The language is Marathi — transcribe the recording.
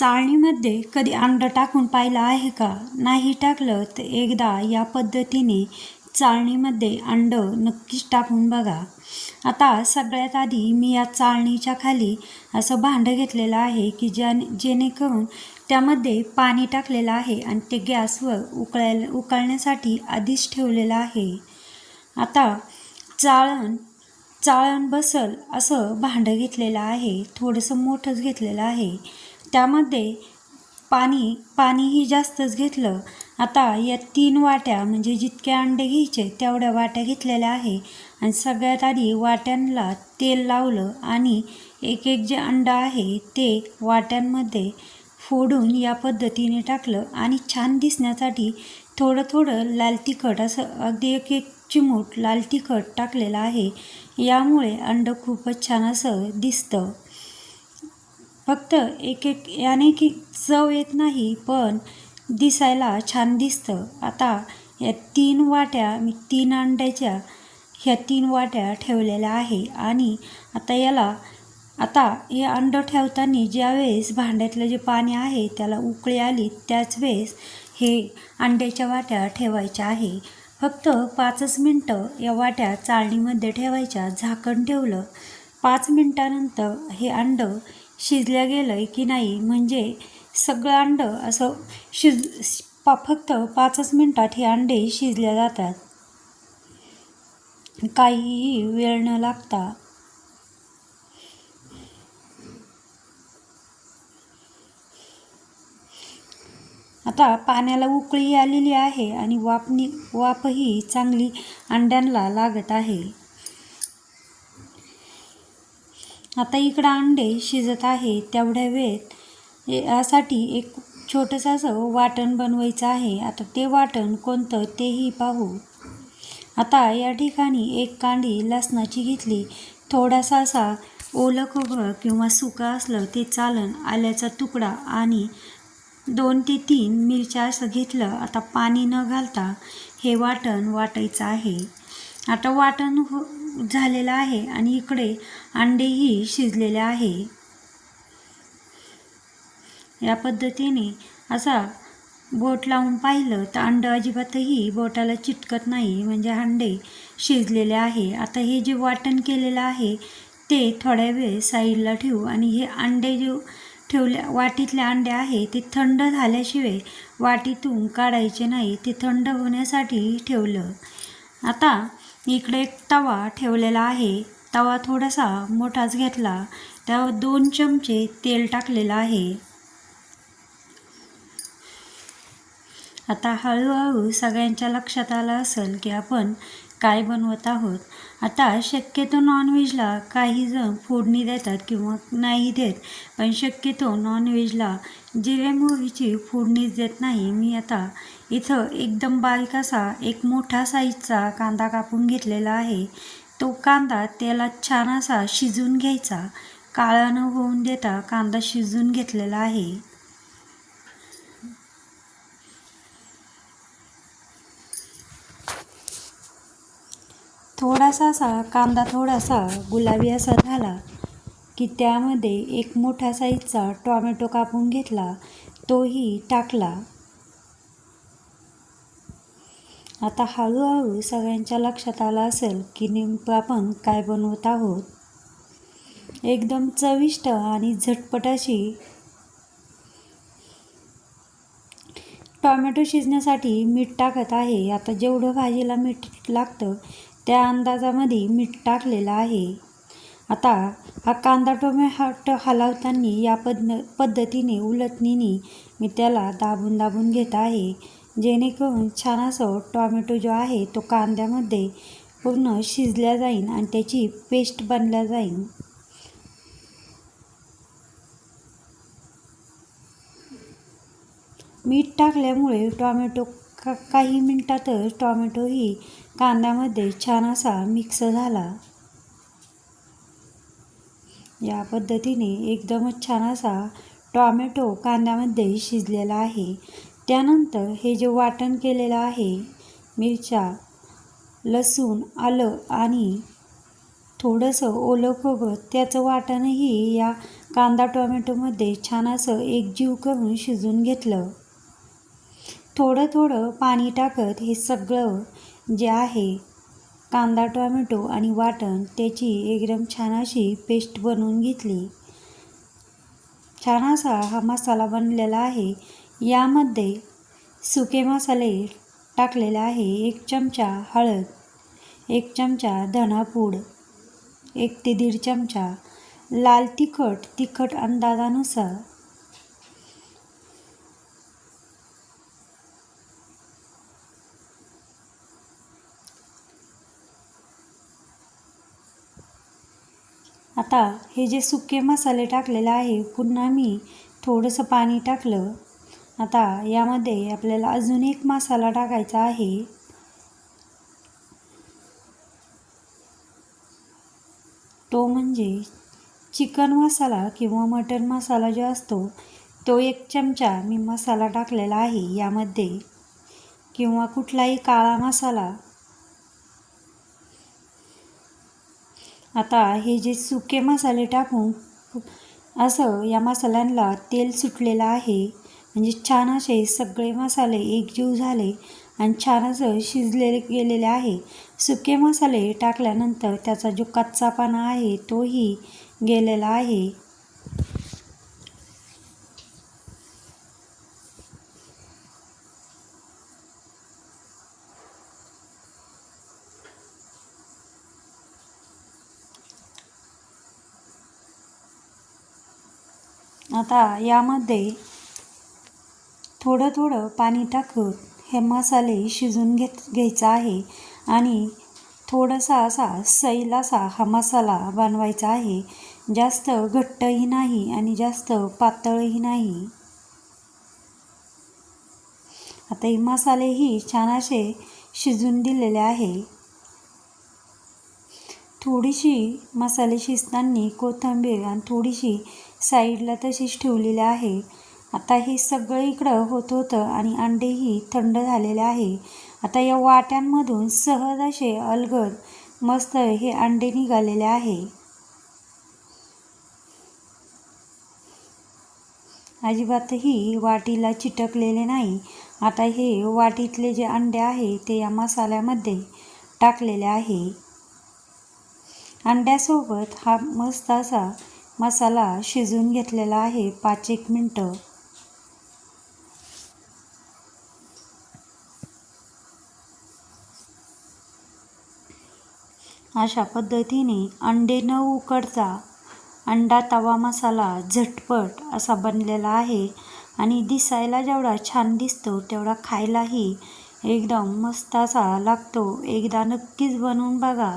चाळणीमध्ये कधी अंडं टाकून पाहिलं आहे का? नाही टाकलं तर एकदा या पद्धतीने चाळणीमध्ये अंडं नक्कीच टाकून बघा. आता सगळ्यात आधी मी या चाळणीच्या खाली असं भांडं घेतलेलं आहे की ज्याने जेणेकरून त्यामध्ये पाणी टाकलेलं आहे आणि ते गॅसवर उकळायला उकळण्यासाठी आधीच ठेवलेलं आहे. आता चाळण चाळण बसल असं भांडं घेतलेलं आहे. थोडंसं मोठंच घेतलेलं आहे. त्यामध्ये पाणी पाणीही जास्तच घेतलं. आता या तीन वाट्या म्हणजे जितके अंडे घ्यायचे तेवढ्या वाट्या घेतलेल्या आहे. आणि सगळ्यात आधी वाट्यांना तेल लावलं आणि एक एक जे अंडं आहे ते वाट्यांमध्ये फोडून या पद्धतीने टाकलं. आणि छान दिसण्यासाठी थोडं थोडं लाल तिखट असं अगदी एक एक चिमूट लाल तिखट टाकलेलं आहे. यामुळे अंडं खूपच छान असं दिसतं. फक्त एक एक याने की चव येत नाही पण दिसायला छान दिसतं. आता या तीन वाट्या मी तीन अंड्याच्या ह्या तीन वाट्या ठेवलेल्या आहे आणि आता याला आता हे अंडं ठेवताना ज्यावेळेस भांड्यातलं जे पाणी आहे त्याला उकळी आली त्याच वेळेस हे अंड्याच्या वाट्या ठेवायच्या आहे. फक्त पाचच मिनटं या वाट्या चाळणीमध्ये ठेवायच्या झाकण ठेवलं. पाच मिनटानंतर हे अंडं शिजलं गेलं आहे की नाही म्हणजे सगळं अंडं असं शिज पा फक्त पाचच मिनटात हे अंडे शिजल्या जातात. काहीही वेळ न लागता. आता पाण्याला उकळी आलेली आहे आणि वापनी वाफही चांगली अंड्यांना लागत आहे. आता इकडं अंडे शिजत आहे तेवढ्या वेळेत यासाठी एक छोटंसं असं वाटण बनवायचं आहे. आता ते वाटण कोणतं तेही पाहू. आता या ठिकाणी एक कांडी लसणाची घेतली. थोडासा असा ओलं खोबरं किंवा सुका असलं ते चालन आल्याचा तुकडा आणि दोन ते तीन मिरच्या असं घेतलं. आता पाणी न घालता हे वाटण वाटायचं आहे. आता वाटण हो झालेला आहे आणि इकडे अंडेही शिजलेले आहे. या पद्धतीने असा बोट लावून पाहिलं तर अंडं अजिबातही बोटाला चिटकत नाही. म्हणजे अंडे शिजलेले आहे. आता हे जे वाटण केलेलं आहे ते थोड्या वेळ साईडला ठेवू आणि हे अंडे जे ठेवल्या वाटीतले अंडे आहे ते थंड झाल्याशिवाय वाटीतून काढायचे नाही. ते थंड होण्यासाठी ठेवलं. आता इकडे एक तवा ठेवलेला आहे. तवा थोडासा मोठाच घेतला. त्यावर दोन चमचे तेल टाकलेलं आहे. आता हळूहळू सगळ्यांच्या लक्षात आलं असेल की आपण काय बनवत आहोत. आता शक्यतो नॉनव्हेजला काही जण फोडणी देतात किंवा नाही देत. पण शक्यतो नॉनव्हेजला जिरे मोहरीची फोडणीच देत नाही. मी आता इथं एकदम बारीक असा एक मोठा साईजचा कांदा कापून घेतलेला आहे. तो कांदा तेलात छान असा शिजून घ्यायचा. काळा न होऊन देता कांदा शिजून घेतलेला आहे. थोडासा असा कांदा थोडासा गुलाबी असा झाला की त्यामध्ये एक मोठा साईजचा टॉमॅटो कापून घेतला. तोही टाकला. आता हळूहळू सगळ्यांच्या लक्षात आलं असेल की नेमकं आपण काय बनवत आहोत. एकदम चविष्ट आणि झटपट अशी टॉमॅटो शिजण्यासाठी मीठ टाकत आहे. आता जेवढं भाजीला मीठ लागतं त्या अंदाजामध्ये मीठ टाकलेलं आहे. आता हा कांदा टोमॅटो हलवताना या पद्ध पद्धतीने उलटणीने मी त्याला दाबून दाबून घेत आहे. जेणेकरून छान असं टॉमॅटो जो आहे तो कांद्यामध्ये पूर्ण शिजल्या जाईल आणि त्याची पेस्ट बनल्या जाईल मीठ टाकल्यामुळे टॉमॅटो का काही मिनटातच टॉमॅटोही कांद्यामध्ये छान असा मिक्स झाला. या पद्धतीने एकदमच छान असा टॉमॅटो कांद्यामध्ये शिजलेला आहे. त्यानंतर हे जे वाटण केलेलं आहे मिरच्या लसूण आलं आणि थोडंसं ओलं खोबरं त्याचं वाटणही या कांदा टोमॅटोमध्ये छान असं एकजीव करून शिजून घेतलं. थोडं थोडं पाणी टाकत हे सगळं जे आहे कांदा टोमॅटो आणि वाटण त्याची एकदम छान अशी पेस्ट बनवून घेतली. छान असा हा मसाला बनलेला आहे. यामध्ये सुके मसाले टाकलेले आहे. एक चमचा हळद एक चमचा धनापूड एक ते दीड चमचा लाल तिखट. तिखट अंदाजानुसार आता हे जे सुके मसाले टाकलेले आहे पुन्हा मी थोडंसं पाणी टाकलं. आता यामध्ये आपल्याला अजून एक मसाला टाकायचा आहे. तो म्हणजे चिकन मसाला किंवा मटन मसाला जो असतो तो एक चमचा मी मसाला टाकलेला आहे यामध्ये. किंवा कुठलाही काळा मसाला. आता हे जे सुके मसाले टाकून असं या मसाल्यांना तेल सुटलेलं आहे. म्हणजे छान असे सगळे मसाले एकजीव झाले आणि छान असं शिजलेले गेलेले आहे. सुके मसाले टाकल्यानंतर त्याचा जो कच्चा पाना आहे तोही गेलेला आहे. आता यामध्ये थोडं थोडं पाणी टाकत हे मसाले शिजून घेत घ्यायचा आहे आणि थोडासा असा सैल असा हा मसाला बनवायचा आहे. जास्त घट्टही नाही आणि जास्त पातळही नाही. आता हे मसालेही छान असे शिजून दिलेले आहे. थोडीशी मसाले शिजताना कोथिंबीर आणि थोडीशी साईडला तशीच ठेवलेली आहे. आता हे सगळं इकडं होत होतं आणि अंडेही थंड झालेले आहे. आता या वाट्यांमधून सहज असे अलगद मस्त हे अंडे निघालेले आहे. अजिबातही वाटीला चिटकलेले नाही. आता हे वाटीतले जे अंडे आहे ते या मसाल्यामध्ये टाकलेले आहे. अंड्यासोबत हा मस्त असा मसाला शिजून घेतलेला आहे पाच एक मिनटं. अशा पद्धतीने अंडे न उकडता अंडा तवा मसाला झटपट असा बनलेला आहे आणि दिसायला जेवढा छान दिसतो तेवढा खायलाही एकदम मस्त असा लागतो. एकदा नक्कीच बनवून बघा.